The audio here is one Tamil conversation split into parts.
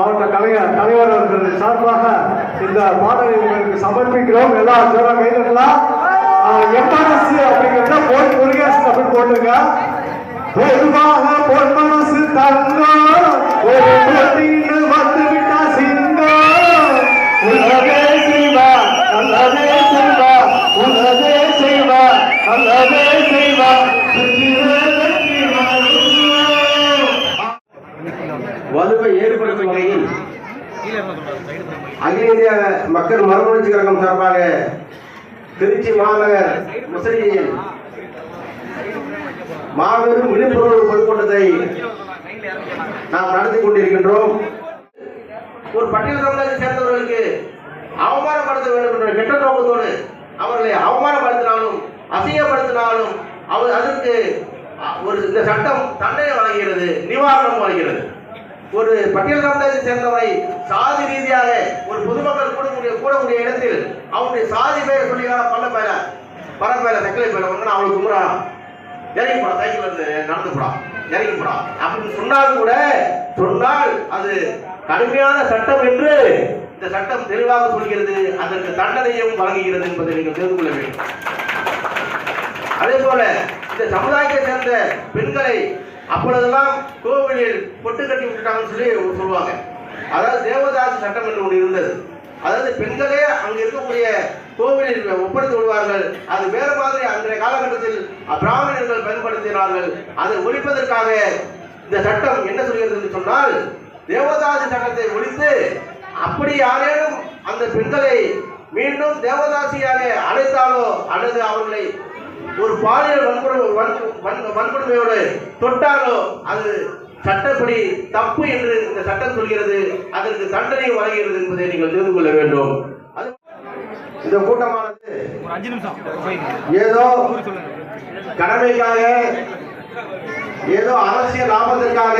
மாவட்ட கலைஞர் தலைவர் அவர்கள் சார்பாக இந்த பாடலை உங்களுக்கு சமர்ப்பிக்கிறோம். எல்லா ஜோரா கைதட்டலாம். எம்ஆர்எஸ் அப்படிங்கிறத போய் முருகேசன் அப்படின்னு போட்டுங்க பொதுவாக பொன்மனசு தந்தோ ஒரு வந்து வலுவை ஏற்படுத்தும் வகையில் அகில இந்திய மக்கள் மறுமலர்ச்சி கழகம் சார்பாக திருச்சி மாநகர் முசலியில் மாபெரும் விழிப்புணர்வு பொதுக்கூட்டத்தை நாம் நடத்தி கொண்டிருக்கின்றோம். ஒரு பட்டியல் சமுதாயத்தை சேர்ந்தவர்களுக்கு அவமானப்படுத்த வேண்டும் என்ற கெட்ட நோக்கத்தோடு அவர்களை அவமானப்படுத்தினாலும் அசிங்கப்படுத்தினாலும் அவர் அதற்கு ஒரு இந்த சட்டம் தண்டனை வழங்குகிறது நிவாரணம் வழங்குகிறது. ஒரு பட்டியல் சமுதாயத்தை சேர்ந்தவரை சாதி ரீதியாக ஒரு பொதுமக்கள் கூடக்கூடிய கூடக்கூடிய இடத்தில் அவனுடைய சாதி பேரை சொல்லி பல்ல பேர பல பேர சக்கரை பேர ஒன்று அவளுக்கு கும்புறா இறங்கி போடா சைக்கிள் வந்து நடந்து போடா. இறங்கி போடா. அப்படின்னு சொன்னால் கூட சொன்னால் அது கடுமையான சட்டம் என்று இந்த சட்டம் தெளிவாக சொல்கிறது அதற்கு தண்டனையும் வழங்குகிறது என்பதை நீங்கள் தெரிந்து கொள்ள வேண்டும். அதே போல இந்த சமுதாயத்தை சேர்ந்த பெண்களை அப்பொழுதெல்லாம் கோவிலில் பொட்டு கட்டி விட்டுட்டாங்கன்னு சொல்லி சொல்லுவாங்க. அதாவது தேவதாசி சட்டம் என்று ஒன்று இருந்தது. அதாவது பெண்களே அங்கே இருக்கக்கூடிய கோவிலில் ஒப்படைத்து விடுவார்கள். அது வேறு மாதிரி அன்றைய காலகட்டத்தில் பிராமணர்கள் பயன்படுத்தினார்கள். அதை ஒழிப்பதற்காக இந்த சட்டம் என்ன சொல்கிறது என்று சொன்னால் தேவதாசி சட்டத்தை ஒழித்து அப்படி யாரேனும் அந்த பெண்களை மீண்டும் தேவதாசியாக அழைத்தாலோ அல்லது அவர்களை ஒரு பாலியல் வன்கொடுமை வன்- வன்- வன்கொடுமையோடு தொட்டாலோ அது சட்டப்படி தப்பு என்று இந்த சட்டம் சொல்கிறது அதற்கு தண்டனை வழங்குகிறது என்பதை நீங்கள் தெரிந்து கொள்ள வேண்டும். இந்த கூட்டமானது ஏதோ கடமைக்காக ஏதோ அரசியல் லாபத்திற்காக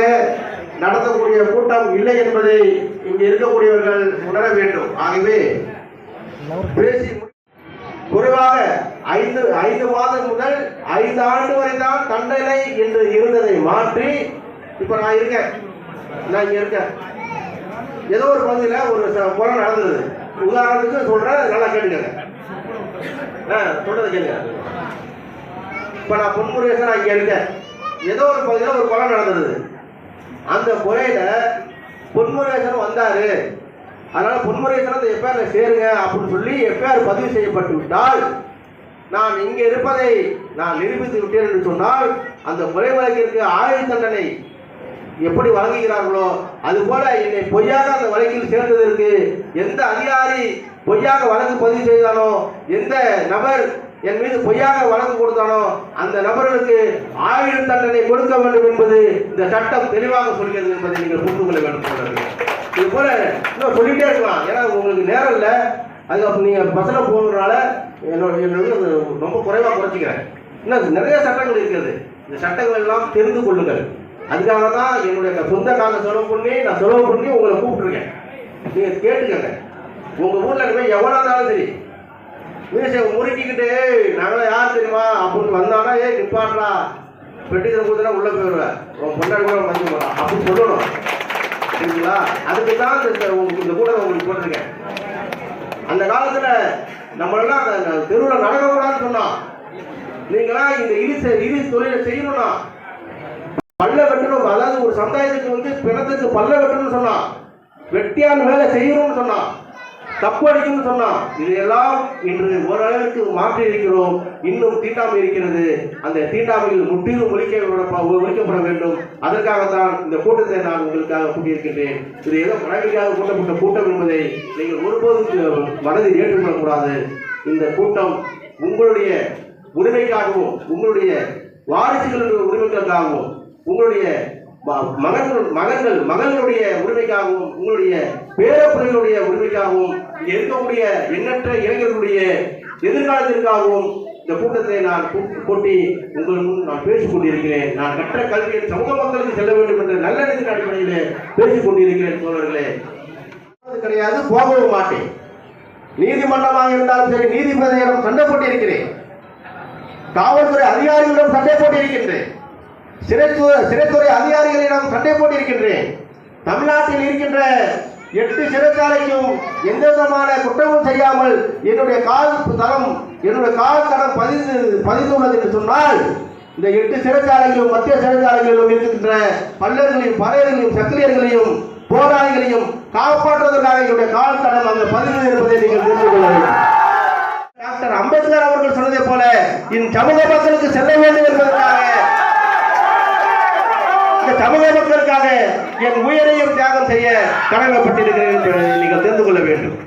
நடத்தக்கூடிய கூட்டம் இல்லை என்பதை இங்கு இருக்கக்கூடியவர்கள் உணர வேண்டும். ஆகவே பேசி ஐந்து மாதம் முதல் ஐந்து ஆண்டு வரை தான் தண்டனை என்று இருந்ததை மாற்றி இப்ப நான் இருக்கேன். நான் இங்க இருக்கேன். ஏதோ ஒரு பகுதியில் ஒரு முறை நடந்தது. உதாரணத்துக்கு சொல்றேன் நல்லா கேட்டுக்கங்க. ஆ, சொல்கிறத கேளுங்க. இப்ப நான் பொன்முருகேசன் நான் இங்க இருக்கேன். ஏதோ ஒரு பகுதியில் ஒரு கொலை நடந்தது. அந்த கொலையில பொன்முருகேசன் வந்தாரு. அதனால பொன்முருகேசன் அந்த எஃப்ஐஆர் சேருங்க அப்படின்னு சொல்லி எஃப்ஐஆர் பதிவு செய்யப்பட்டு விட்டால் நான் இங்கே இருப்பதை நான் நிரூபித்து விட்டேன் என்று சொன்னால் அந்த கொலை வழக்கிற்கு ஆயுள் தண்டனை எப்படி வழங்குகிறார்களோ அதுபோல என்னை பொய்யாக அந்த வழக்கில் சேர்ந்ததற்கு எந்த அதிகாரி பொய்யாக வழக்கு பதிவு செய்தானோ எந்த நபர் என் மீது பொய்யாக வழக்கு கொடுத்தானோ அந்த நபர்களுக்கு ஆயுள் தண்டனை கொடுக்க வேண்டும் என்பது இந்த சட்டம் தெளிவாக சொல்கிறது என்பதை நீங்கள் புரிந்து கொள்ள வேண்டும் இது போல இன்னும் சொல்லிட்டே இருக்கலாம். ஏன்னா உங்களுக்கு நேரம் இல்லை. அது அப்போ நீங்கள் பஸ்ஸில் போகிறதுனால என்னோட என்னோட ரொம்ப குறைவாக குறைச்சிக்கிறேன். இன்னும் நிறைய சட்டங்கள் இருக்கிறது. இந்த சட்டங்கள் எல்லாம் தெரிந்து கொள்ளுங்கள். அதுக்காக தான் என்னுடைய சொந்த கால செலவு பண்ணி நான் செலவு பண்ணி உங்களை கூப்பிட்டுருக்கேன். நீங்கள் கேட்டுக்கங்க. உங்கள் ஊரில் போய் எவ்வளோ இருந்தாலும் சரி. மீசை முறுக்கிக்கிட்டு நாங்களாம் யார் தெரியுமா? அப்படின்னு வந்தானா ஏ நிப்பாட்றா. பெட்டிக்கிற கொடுத்தா உள்ளே போயிடுவேன் உன் பொண்டாடி கூட வந்து போகிறான் அப்படின்னு சொல்லணும். சரிங்களா அதுக்கு தான் இந்த உங்களுக்கு இந்த கூட உங்களுக்கு போட்டிருக்கேன். அந்த காலத்துல நம்மளெல்லாம் அந்த தெருவில் நடக்கக்கூடாதுன்னு சொன்னோம் நீங்களா இந்த இடி செ- இடி தொழிலை செய்யணும்னா. பல்ல வெட்டணும். அதாவது ஒரு சமுதாயத்துக்கு வந்து பிணத்துக்கு பல்ல வெட்டணும்னு சொன்னான் வெட்டியான் வேலை செய்யணும்னு சொன்னான் தப்பு அடிக்கும்னு சொன்னான் இதையெல்லாம் இன்று ஓரளவுக்கு மாற்றி இருக்கிறோம் இன்னும் தீண்டாமை இருக்கிறது. அந்த தீண்டாமையில் முற்றிலும் ஒழிக்க ஒழிக்கப்பட வேண்டும். அதற்காகத்தான் இந்த கூட்டத்தை நான் உங்களுக்காக கூட்டியிருக்கின்றேன். இது ஏதோ மனைவிக்காக கூட்டப்பட்ட கூட்டம் என்பதை நீங்கள் ஒருபோதும் மனதில் ஏற்றுக்கொள்ளக்கூடாது. இந்த கூட்டம் உங்களுடைய உரிமைக்காகவும் உங்களுடைய வாரிசுகளுடைய உரிமைகளுக்காகவும் உங்களுடைய மகன்கள் மகன்கள் மகன்களுடைய உரிமைக்காகவும் உங்களுடைய பேரப்பிள்ளைகளுடைய உரிமைக்காகவும் இங்கே இருக்கக்கூடிய எண்ணற்ற இளைஞர்களுடைய எதிர்காலத்திற்காகவும் இந்த கூட்டத்தை நான் கூட்டி உங்கள் முன் நான் பேசிக் கொண்டிருக்கிறேன். நான் கற்ற கல்வியை சமூக மக்களுக்கு செல்ல வேண்டும் என்ற நல்ல நிதி அடிப்படையிலே பேசிக் கொண்டிருக்கிறேன் தோழர்களே அது கிடையாது போகவும் மாட்டேன். நீதிமன்றமாக இருந்தாலும் சரி நீதிபதியிடம் சண்டை போட்டிருக்கிறேன். காவல்துறை அதிகாரிகளிடம் சண்டை போட்டிருக்கின்றேன். சிறைத்துறை சிறைத்துறை அதிகாரிகளிடம் சண்டை போட்டிருக்கின்றேன். தமிழ்நாட்டில் இருக்கின்ற எட்டு சிறைச்சாலைக்கும் எந்த விதமான குற்றமும் செய்யாமல் என்னுடைய கால் தரம் என்னுடைய கால் தரம் பதிந்து பதிந்துள்ளது என்று சொன்னால் இந்த எட்டு சிறைச்சாலைகளிலும் மத்திய சிறைச்சாலைகளிலும் இருக்கின்ற பல்லர்களையும் பறையர்களையும் சக்கிரியர்களையும் போராளிகளையும் காப்பாற்றுவதற்காக என்னுடைய கால் தடம் அங்கு பதிவு இருப்பதை நீங்கள் தெரிந்து கொள்ள வேண்டும். டாக்டர் அம்பேத்கர் அவர்கள் சொன்னதை போல இன் சமூக மக்களுக்கு செல்ல வேண்டும் என்பதற்காக தமிழக மக்களுக்காக என் உயிரையும் தியாகம் செய்ய கடமைப்பட்டிருக்கிறேன் என்பதை நீங்கள் தெரிந்து கொள்ள வேண்டும்.